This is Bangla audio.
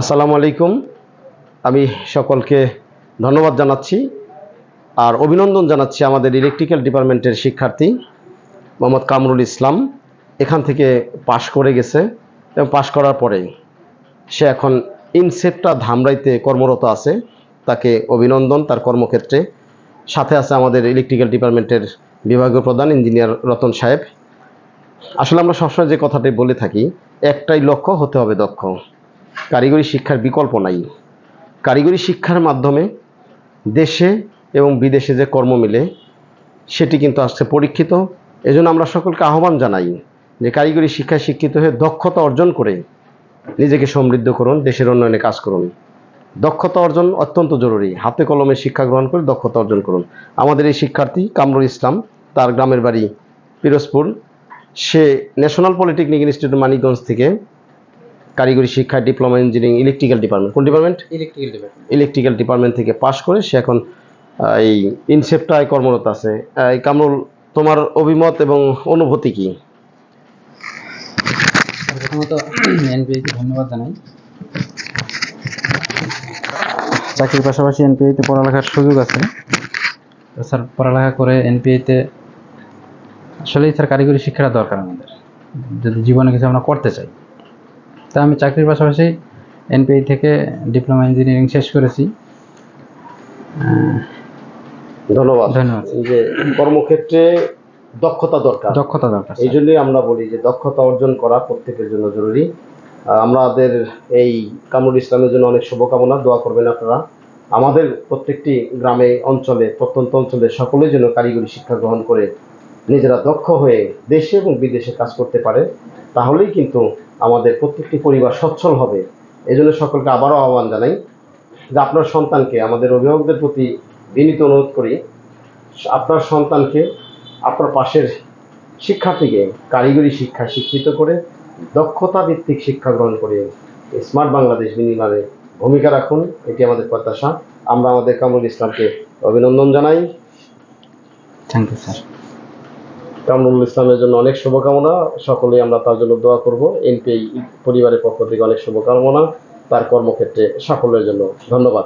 আসসালামু আলাইকুম। আমি সকলকে ধন্যবাদ জানাচ্ছি আর অভিনন্দন জানাচ্ছি আমাদের ইলেকট্রিক্যাল ডিপার্টমেন্টের শিক্ষার্থী মোহাম্মদ কামরুল ইসলাম। এখান থেকে পাশ করে গেছে এবং পাশ করার পরে সে এখন ইনসেপ্টা ধামরাইতে কর্মরত আছে। তাকে অভিনন্দন, তার কর্মক্ষেত্রে। সাথে আছে আমাদের ইলেকট্রিক্যাল ডিপার্টমেন্টের বিভাগীয় প্রধান ইঞ্জিনিয়ার রতন সাহেব। আসলে আমরা সবসময় যে কথাটি বলে থাকি, একটাই লক্ষ্য হতে হবে দক্ষ। কারিগরি শিক্ষার বিকল্প নাই। কারিগরি শিক্ষার মাধ্যমে দেশে এবং বিদেশে যে কর্ম মিলে, সেটি কিন্তু আসছে পরীক্ষিত। এজন্য আমরা সকলকে আহ্বান জানাই যে কারিগরি শিক্ষায় শিক্ষিত হয়ে দক্ষতা অর্জন করে নিজেকে সমৃদ্ধ করুন, দেশের উন্নয়নে কাজ করুন। দক্ষতা অর্জন অত্যন্ত জরুরি। হাতে কলমে শিক্ষা গ্রহণ করে দক্ষতা অর্জন করুন। আমাদের এই শিক্ষার্থী কামরুল ইসলাম, তার গ্রামের বাড়ি পিরোজপুর। সে ন্যাশনাল পলিটেকনিক ইনস্টিটিউট মানিকগঞ্জ থেকে কারিগরি শিক্ষা ডিপ্লোমা ইঞ্জিনিয়ারিং ইলেকট্রিক্যাল ডিপার্টমেন্ট কোন department electrical department electrical department থেকে পাশ করে সে এখন এই ইনসেপ্টায় কর্মরত আছে। এই কামরুল তোমার অভিমত এবং অনুভূতি কি? প্রথমত এনপিআইকে ধন্যবাদ জানাই। চাকরির পাশাপাশি এনপিআইতে পড়ালেখার সুযোগ আছে। স্যার পড়ালেখা করে এনপিআইতে আসলেই স্যার কারিগরি শিক্ষাটা দরকার আমাদের। যদি জীবনে কিছু আমরা করতে চাই। তা আমি চাকরির পাশাপাশি এনপিআই থেকে ডিপ্লোমা ইঞ্জিনিয়ারিং শেষ করেছি। ধন্যবাদ। ধন্যবাদ। এই যে কর্মক্ষেত্রে দক্ষতা দরকার। দক্ষতা দরকার এই জন্যই আমরা বলি যে দক্ষতা অর্জন করা প্রত্যেকের জন্য জরুরি। আমাদের এই কামরুল ইসলামের জন্য অনেক শুভকামনা দোয়া করবেন আপনারা। আমাদের প্রত্যেকটি গ্রামে অঞ্চলে প্রত্যন্ত অঞ্চলে সকলেই যেন কারিগরি শিক্ষা গ্রহণ করে নিজেরা দক্ষ হয়ে দেশে এবং বিদেশে কাজ করতে পারে তাহলেই কিন্তু আমাদের প্রত্যেকটি পরিবার সচ্ছল হবে। এই জন্য সকলকে আবারও আহ্বান জানাই যে আপনার সন্তানকে, আমাদের অভিভাবকদের প্রতি বিনীত অনুরোধ করি, আপনার সন্তানকে আপনার পাশের শিক্ষার্থীকে কারিগরি শিক্ষা শিক্ষিত করে দক্ষতা ভিত্তিক শিক্ষা গ্রহণ করে স্মার্ট বাংলাদেশ বিনির্মাণে ভূমিকা রাখুন। এটি আমাদের প্রত্যাশা। আমরা আমাদের কামরুল ইসলামকে অভিনন্দন জানাই। থ্যাংক ইউ স্যার কামরুল ইসলামের জন্য অনেক শুভকামনা। সকলেই আমরা তার জন্য দোয়া করব। এনপিআই পরিবারের পক্ষ থেকে অনেক শুভকামনা। তার কর্মক্ষেত্রে সাফল্যের জন্য ধন্যবাদ।